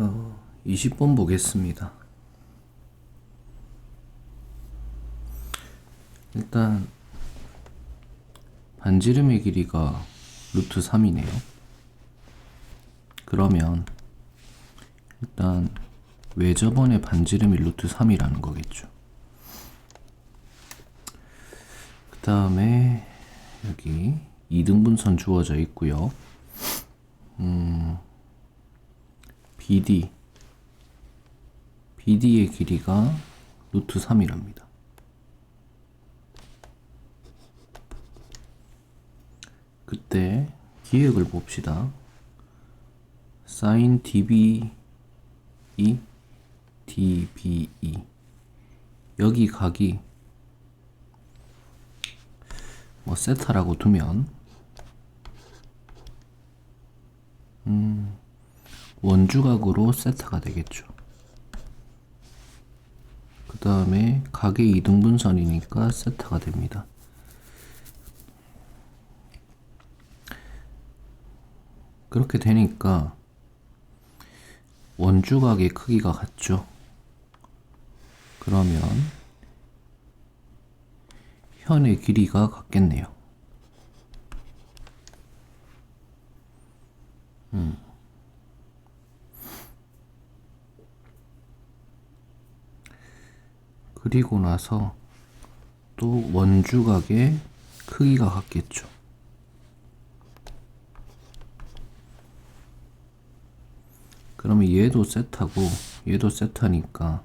어, 20번 보겠습니다. 일단 반지름의 길이가 루트 3이네요. 그러면 일단 외접원의 반지름이 루트 3이라는 거겠죠. 그 다음에 여기 2등분선 주어져 있고요. 음, BD BD의 길이가 루트 3이랍니다. 그때 기획을 봅시다. sin dB 이 dBE 여기 각이 뭐 세타라고 두면 원주각으로 세타가 되겠죠. 그 다음에 각의 이등분선이니까 세타가 됩니다. 그렇게 되니까 원주각의 크기가 같죠. 그러면 현의 길이가 같겠네요. 음. 그리고 나서 또 원주각의 크기가 같겠죠. 그러면 얘도 세타고 얘도 세타니까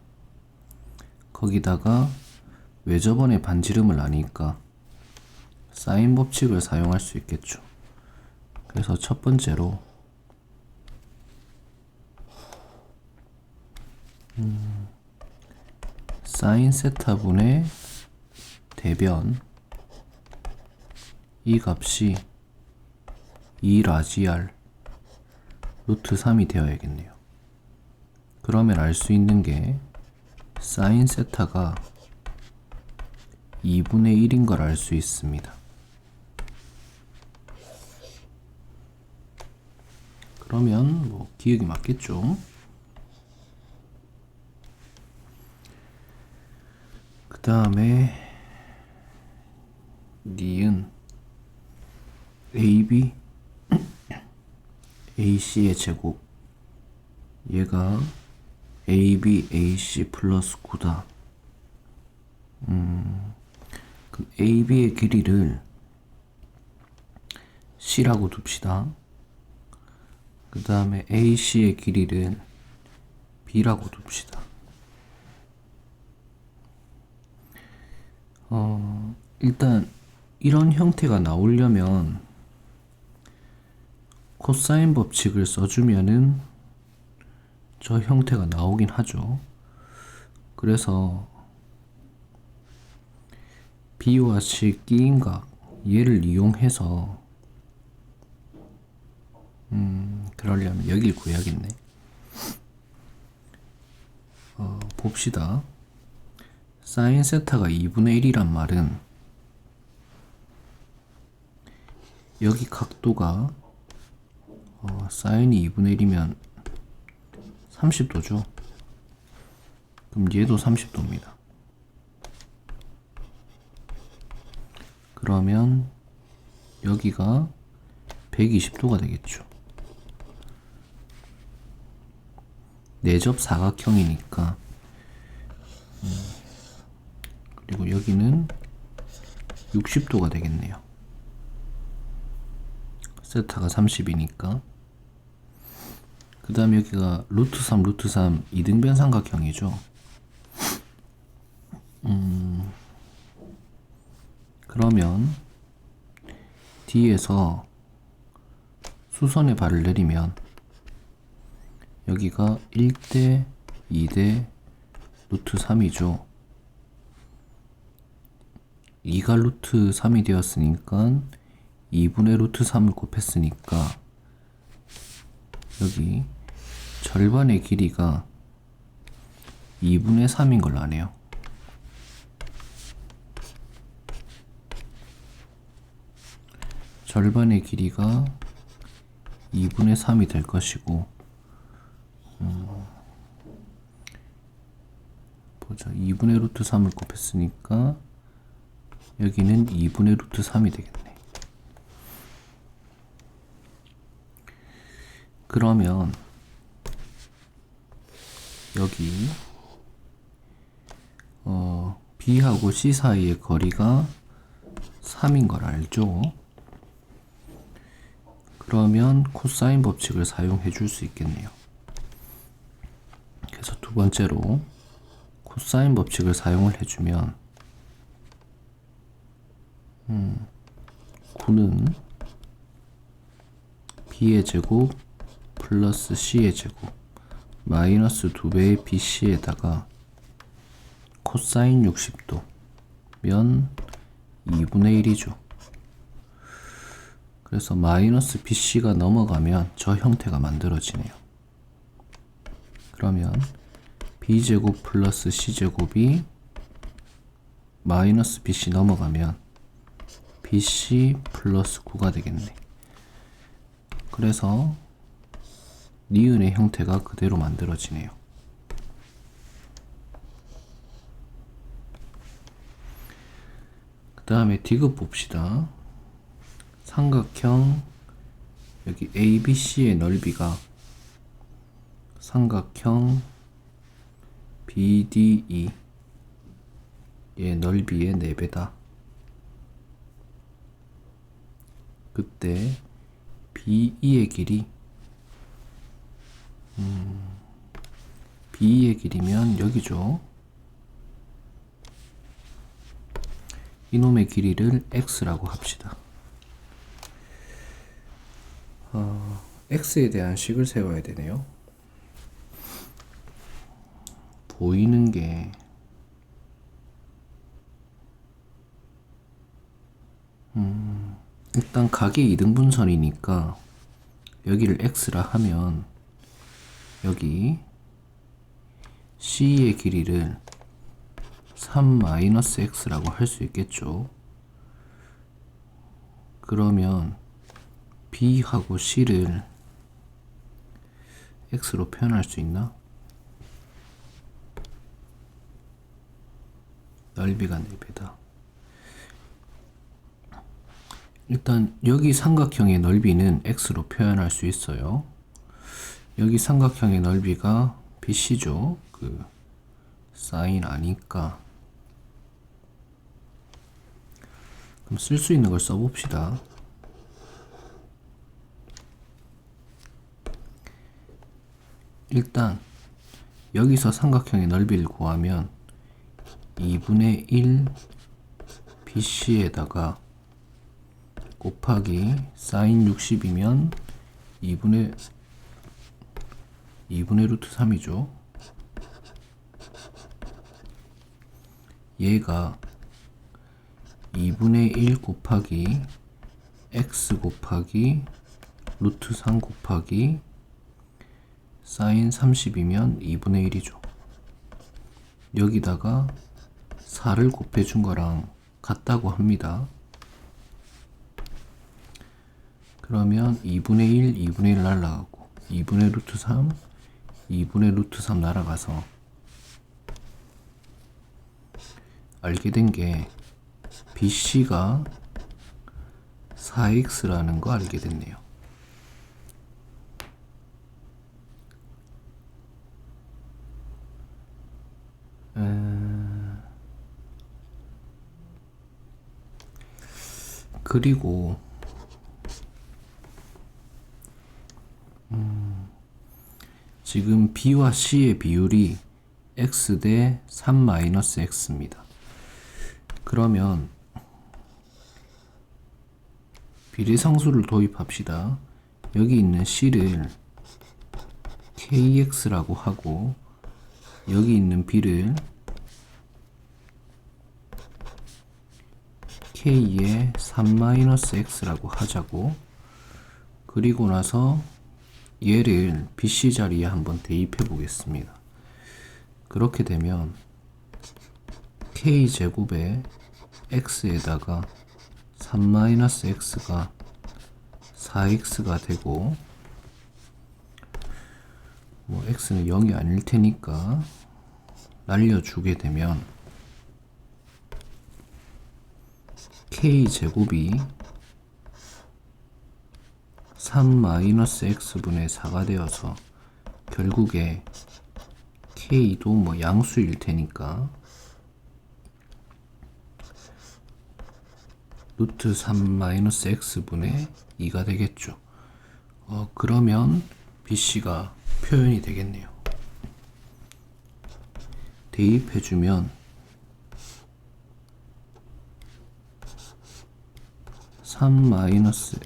거기다가 외접원의 반지름을 아니까 사인 법칙을 사용할 수 있겠죠. 그래서 첫 번째로 음, 사인 세타분의 대변 이 값이 2 라지알 루트 3이 되어야겠네요. 그러면 알 수 있는 게 사인 세타가 2분의 1인 걸 알 수 있습니다. 그러면 뭐 기억이 맞겠죠? 다음에 니은 AB AC의 제곱. 얘가 AB AC 플러스 9다. 음, 그럼 AB의 길이를 C라고 둡시다. 그 다음에 AC의 길이를 B라고 둡시다 어, 일단 이런 형태가 나오려면 코사인 법칙을 써주면은 저 형태가 나오긴 하죠. 그래서 B와 C 끼인 각 얘를 이용해서 음 그러려면 여길 구해야겠네. 어, 봅시다. 사인 세타가 2분의 1이란 말은 여기 각도가 어, 사인이 2분의 1이면 30도죠. 그럼 얘도 30도입니다. 그러면 여기가 120도가 되겠죠. 내접 사각형이니까 음, 그리고 여기는 60도가 되겠네요. 세타가 30이니까. 그 다음 여기가 루트 3 루트 3 이등변 삼각형이죠. 음 그러면 D에서 수선의 발을 내리면 여기가 1대 2대 루트 3이죠 2가 루트 3이 되었으니까 2분의 루트 3을 곱했으니까 여기 절반의 길이가 2분의 3인 걸 아네요. 절반의 길이가 2분의 3이 될 것이고 음, 보자. 2분의 루트 3을 곱했으니까 여기는 2분의 루트 3이 되겠네. 그러면 여기 어, B하고 C 사이의 거리가 3인 걸 알죠? 그러면 코사인 법칙을 사용해 줄 수 있겠네요. 그래서 두 번째로 코사인 법칙을 사용을 해주면 음, 9는 B의 제곱 플러스 C의 제곱 마이너스 2배의 BC에다가 코사인 60도 면 2분의 1이죠. 그래서 마이너스 BC가 넘어가면 저 형태가 만들어지네요. 그러면 B제곱 플러스 C제곱이 마이너스 BC 넘어가면 BC 플러스 9가 되겠네. 그래서 니은의 형태가 그대로 만들어지네요. 그 다음에 디귿 봅시다. 삼각형 여기 ABC의 넓이가 삼각형 BDE의 넓이의 4배다. 그때 BE의 길이 음, BE의 길이면 여기죠. 이놈의 길이를 x라고 합시다. 어, x에 대한 식을 세워야 되네요. 보이는 게 음, 일단 각의 2등분선이니까 여기를 x라 하면 여기 c의 길이를 3-x라고 할 수 있겠죠. 그러면 b하고 c를 x로 표현할 수 있나? 넓이가 4배다. 일단 여기 삼각형의 넓이는 x로 표현할 수 있어요. 여기 삼각형의 넓이가 BC죠. 그 사인 아니까 그럼 쓸 수 있는 걸 써봅시다. 일단 여기서 삼각형의 넓이를 구하면 2분의 1 BC에다가 곱하기 사인 60이면 2분의 2분의 루트 3이죠. 얘가 2분의 1 곱하기 x 곱하기 루트 3 곱하기 사인 30이면 2분의 1이죠. 여기다가 4를 곱해준 거랑 같다고 합니다. 그러면 2분의 1, 2분의 1 날라가고 2분의 루트 3, 2분의 루트 3 날아가서 알게 된 게 BC가 4x라는 거 알게 됐네요. 그리고 지금 B와 C의 비율이 x 대 3-x입니다. 그러면 비례상수를 도입합시다. 여기 있는 C를 KX라고 하고 여기 있는 B를 K의 3-X라고 하자고 그리고 나서 얘를 BC 자리에 한번 대입해 보겠습니다. 그렇게 되면 K제곱에 X에다가 3-X가 4X가 되고 뭐 x는 0이 아닐 테니까 날려주게 되면 k 제곱이 3-x분의 4가 되어서 결국에 k도 뭐 양수일 테니까 루트 3-x분의 2가 되겠죠. 어, 그러면 bc가 표현이 되겠네요. 대입해주면 3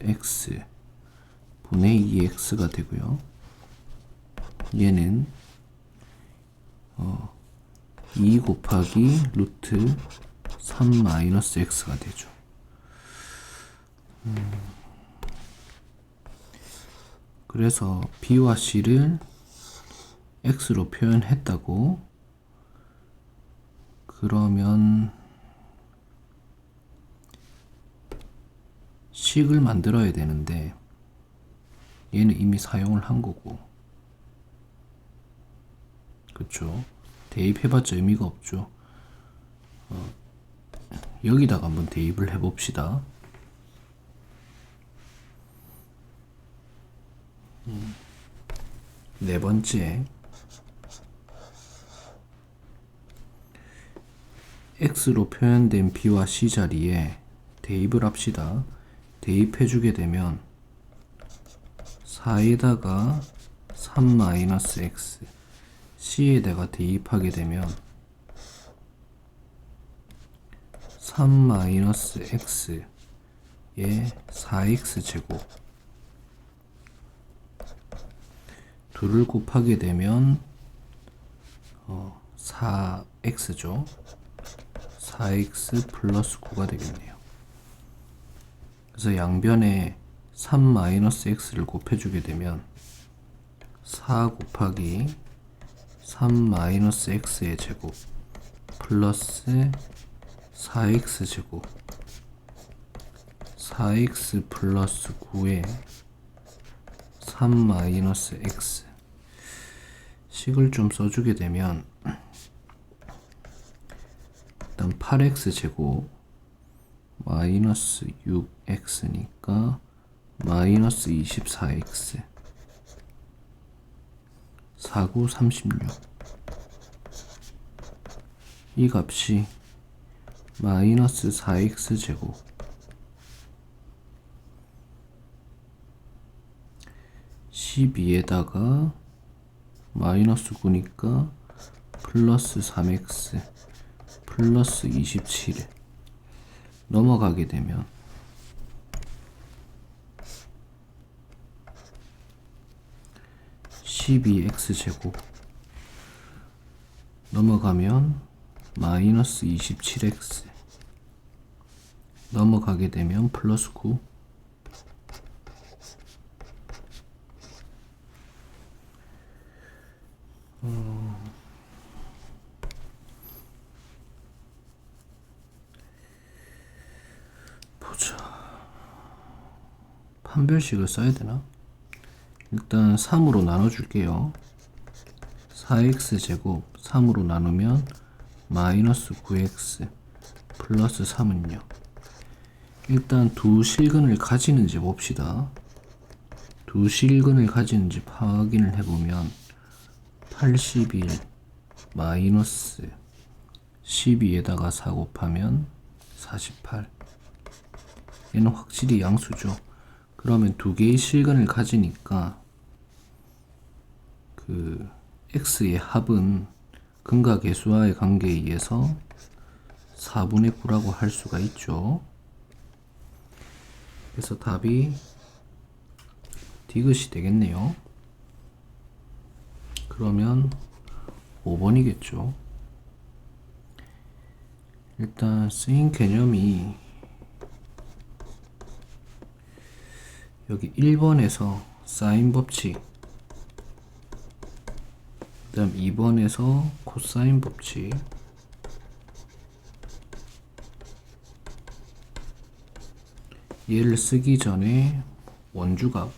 x 분의 2x가 되고요. 얘는 어, 2 곱하기 루트 3 x가 되죠. 음, 그래서 b와 c를 x로 표현했다고 그러면 식을 만들어야 되는데 얘는 이미 사용을 한 거고. 그쵸? 대입해봤자 의미가 없죠. 어, 여기다가 한번 대입을 해봅시다. 음, 네 번째. X로 표현된 b와 c 자리에 대입을 합시다. 대입해주게 되면 4에다가 3-x c에다가 대입하게 되면 3-x에 4x 제곱 둘을 곱하게 되면 어, 4x죠. 4x 플러스 9가 되겠네요. 그래서 양변에 3-x를 곱해주게 되면 4 곱하기 3-x의 제곱 플러스 4x 제곱 4x 플러스 9에 3-x 식을 좀 써주게 되면 일단 8x 제곱 마이너스 6x니까 마이너스 24x 49, 36. 이 값이 마이너스 4x 제곱 (12에다가) 마이너스 9니까 플러스 3x 플러스 27에 넘어가게 되면 12x 제곱. 넘어가면 마이너스 27x 넘어가게 되면 플러스 9 어... 보자. 판별식을 써야 되나? 일단 3으로 나눠줄게요. 4x 제곱 3으로 나누면 마이너스 9x 플러스 3은요. 일단 두 실근을 가지는지 봅시다. 두 실근을 가지는지 확인을 해보면 81 마이너스 12에다가 4 곱하면 48 얘는 확실히 양수죠. 그러면 두 개의 실근을 가지니까 그 x의 합은 근과 계수와의 관계에 의해서 4분의 9라고 할 수가 있죠. 그래서 답이 디귿이 되겠네요. 그러면 5번이겠죠. 일단 쓰인 개념이 여기 1번에서 사인 법칙 그 다음 2번에서 코사인 법칙 얘를 쓰기 전에 원주값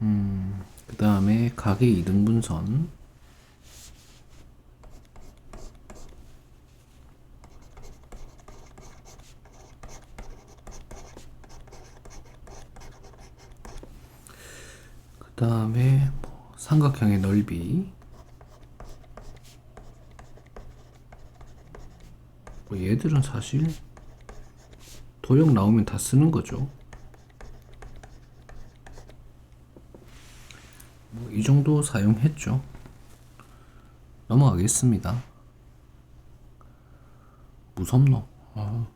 음, 그 다음에 각의 이등분선 그 다음에 뭐 삼각형의 넓이 뭐 얘들은 사실 도형 나오면 다 쓰는 거죠. 뭐 이 정도 사용했죠. 넘어가겠습니다. 무섭노? 아,